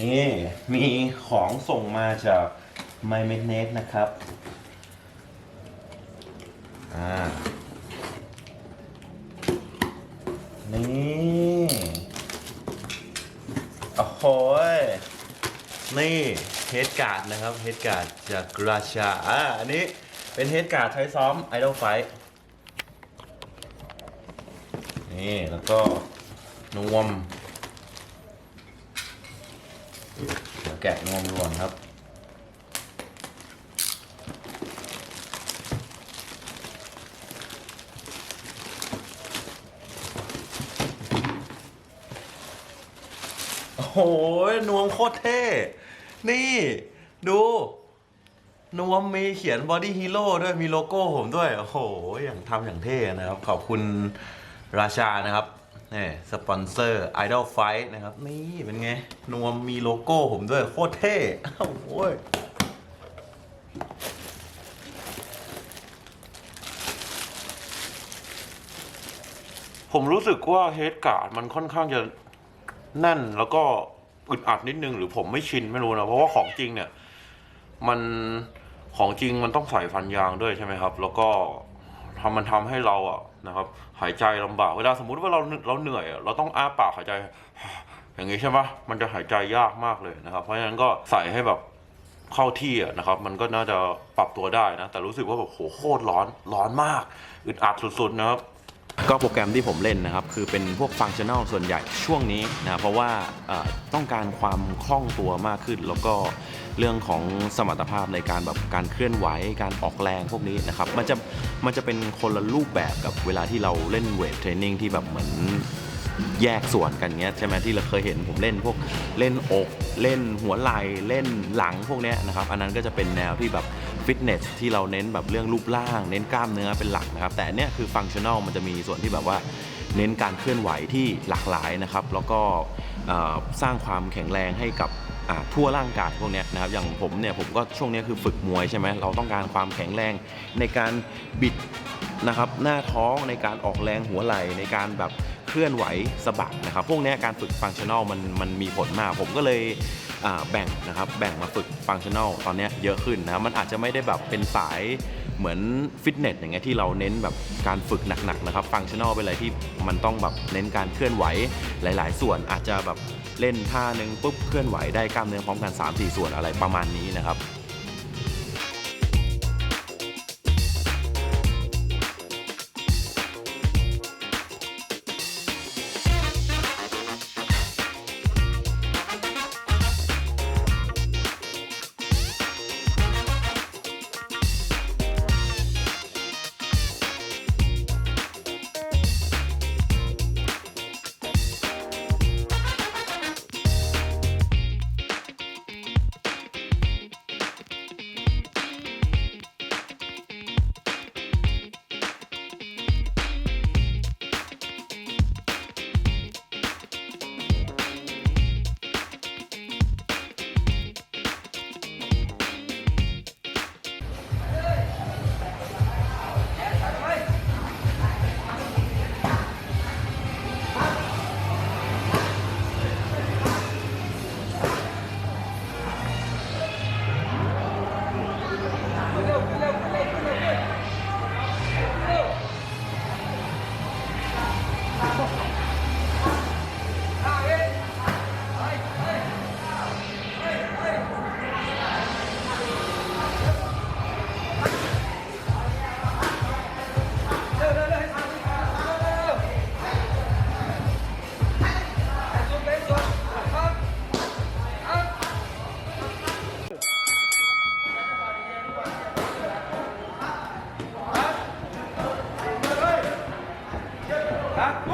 นี่มีของส่งมาจาก My m a g n e t นะครับ อ่า นี่โอ้โหยนี่เฮดการ์ดนะครับเฮดการ์ดจากกราชา อ่า อันนี้เป็นเฮดการ์ดใช้ซ้อม Idol Fight นี่ แล้วก็นวม เดี๋ยวแกะนวมก่อนครับ โอ้โหนวมโคตรเท่ นี่ดู นวมมีเขียน Body Hero ด้วยมีโลโก้ผมด้วย โอ้โห อย่างทำอย่างเท่นะครับ ขอบคุณราชานะครับ นี่สปอนเซอร์ Idol Fight นะครับ นี่เป็นไง นวมมีโลโก้ผมด้วย โคตรเท่โอ้โหยผมรู้สึกว่าเฮดการ์ดมันค่อนข้างจะแน่นแล้วก็อึดอัดนิดนึง หรือผมไม่ชินไม่รู้นะ เพราะว่าของจริงเนี่ย มันของจริงมันต้องใส่ฟันยางด้วยใช่ไหมครับ แล้วก็ ทำมันทำให้เราอะนะครับ หายใจลำบากเวลาสมมุติว่าเราเราเหนื่อยอะเราต้องอ้าปากหายใจ อย่างนี้ใช่ไหมมันจะหายใจยากมากเลยนะครับ เพราะฉะนั้นก็ใส่ให้แบบเข้าที่อะนะครับ มันก็น่าจะปรับตัวได้นะ แต่รู้สึกว่าแบบโหโคตรร้อนร้อนมากอึดอัดสุดๆนะครับ ก็โปรแกรมที่ผมเล่นนะครับ คือเป็นพวกฟังชั่น a ลส่วนใหญ่ช่วงนี้นะเพราะว่าต้องการความคล่องตัวมากขึ้น แล้วก็เรื่องของสมรรถภาพในการแบบการเคลื่อนไหวการออกแรงพวกนี้นะครับมันจะมันจะเป็นคนละรูปแบบกับเวลาที่เราเล่นเวทเทรนนิ่งที่แบบเหมือนแยกส่วนกันเงี้ยใช่ไหมที่เราเคยเห็นผมเล่นพวกเล่นอก เล่นหัวไหล่เล่นหลังพวกเนี้ยนะครับ อันนั้นก็จะเป็นแนวที่แบบ ฟิตเนสที่เราเน้นแบบเรื่องรูปร่าง เน้นกล้ามเนื้อเป็นหลักนะครับ แต่อันเนี้ยคือฟังชั่น a ลมันจะมีส่วนที่แบบว่าเน้นการเคลื่อนไหวที่หลากหลายนะครับ แล้วก็สร้างความแข็งแรงให้กับทั่วร่างกายพวกนี้นะครับอย่างผมเนี่ยผมก็ช่วงนี้คือฝึกมวยใช่ไหมเราต้องการความแข็งแรงในการบิดนะครับหน้าท้องในการออกแรงหัวไหล่ในการแบบเคลื่อนไหวสะบักนะครับ พวกนี้การฝึกฟังชั่น a ลมันมันมีผลมาก ผมก็เลย แบ่งนะครับแบ่งมาฝึกฟังชั่น a ลตอนนี้เยอะขึ้นนะมันอาจจะไม่ได้แบบเป็นสายเหมือนฟิตเนสอย่างเงี้ยที่เราเน้นแบบการฝึกหนักๆนะครับฟังชั่น a ลเป็นอะไรที่มันต้องแบบเน้นการเคลื่อนไหวหลาย ๆ ส่วนอาจจะแบบเล่นท่าหนึ่งปุ๊บเคลื่อนไหวได้กล้ามเนื้อพร้อมกัน 3-4 ส่วนอะไรประมาณนี้นะครับ 啊。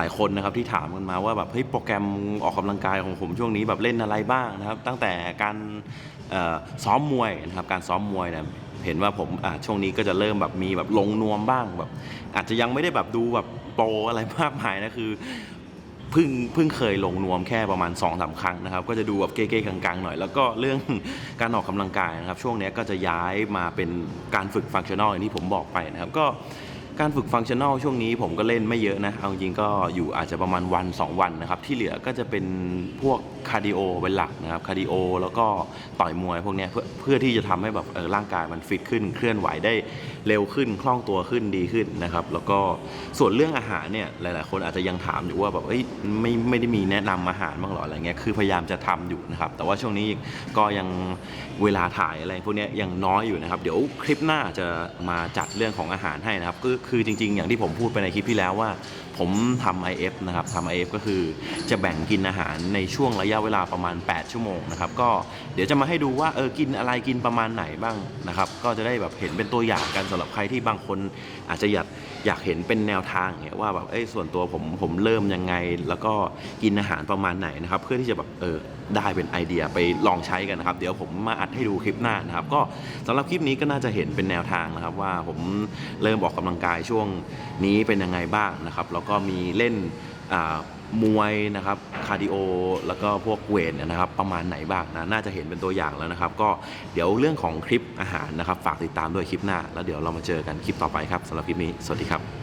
ลายคนนะครับที่ถามกันมาว่าแบบเฮ้ยโปรแกรมออกกำลังกายของผมช่วงนี้แบบเล่นอะไรบ้างนะครับ ตั้งแต่การซ้อมมวยนะครับการซ้อมมวยเนี่ยเห็นว่าผมช่วงนี้ก็จะเริ่มแบบมีแบบลงนวมบ้างแบบ อาจจะยังไม่ได้แบบดูแบบโปรอะไรมากมายนะคือเพิ่งเพิ่งเคยลงนวมแค่ประมาณ2อสาครั้งนะครับ ก็จะดูแบบเก้ๆกังๆหน่อย แล้วก็เรื่องการออกกำลังกายนะครับ ช่วงนี้ก็จะย้ายมาเป็นการฝึกฟังชั่นอลอย่างที่ผมบอกไปนะครับก็ การฝึกฟังชั่นอลช่วงนี้ผมก็เล่นไม่เยอะนะ เอาจริงก็อยู่อาจจะประมาณวัน 2 วันนะครับ ที่เหลือก็จะเป็นพวกคาร์ดิโอเป็นหลักนะครับคาร์ดิโอแล้วก็ต่อยมวยพวกนี้เพื่อเพื่อที่จะทำให้แบบเออร่างกายมันฟิตขึ้น เคลื่อนไหวได้เร็วขึ้นคล่องตัวขึ้นดีขึ้นนะครับ แล้วก็ส่วนเรื่องอาหารเนี่ยหลาย ๆ คนอาจจะยังถามอยู่ว่าแบบเอ้ยไม่ไม่ได้มีแนะนำอาหารบ้างหรออะไรเงี้ยคือพยายามจะทำอยู่นะครับ แต่ว่าช่วงนี้ก็ยังเวลาถ่ายอะไรพวกนี้ยยังน้อยอยู่นะครับ เดี๋ยวคลิปหน้าจะมาจัดเรื่องของอาหารให้นะครับก็คือจริงๆ อย่างที่ผมพูดไปในคลิปที่แล้วว่า ผมทำ IF นะครับทำ IF ก็คือจะแบ่งกินอาหารในช่วงระยะเวลาประมาณ 8 ชั่วโมงนะครับ ก็เดี๋ยวจะมาให้ดูว่าเออกินอะไรกินประมาณไหนบ้างนะครับ ก็จะได้แบบเห็นเป็นตัวอย่างกันสำหรับใครที่บางคนอาจจะอยากอยากเห็นเป็นแนวทางเนี่ยว่าแบบเอ้ยส่วนตัวผมผมเริ่มยังไง แล้วก็กินอาหารประมาณไหนนะครับ เพื่อที่จะแบบเออ ได้เป็นไอเดียไปลองใช้กันนะครับ เดี๋ยวผมมาอัดให้ดูคลิปหน้านะครับ ก็สำหรับคลิปนี้ก็น่าจะเห็นเป็นแนวทางนะครับ ว่าผมเริ่มออกกำลังกายช่วงนี้เป็นยังไงบ้างนะครับ แล้วก็มีเล่นมวยนะครับคาร์ดิโอแล้วก็พวกเวทนะครับประมาณไหนบ้างนะน่าจะเห็นเป็นตัวอย่างแล้วนะครับ ก็เดี๋ยวเรื่องของคลิปอาหารนะครับ ฝากติดตามด้วยคลิปหน้า แล้วเดี๋ยวเรามาเจอกันคลิปต่อไปครับสำหรับคลิปนี้ สวัสดีครับ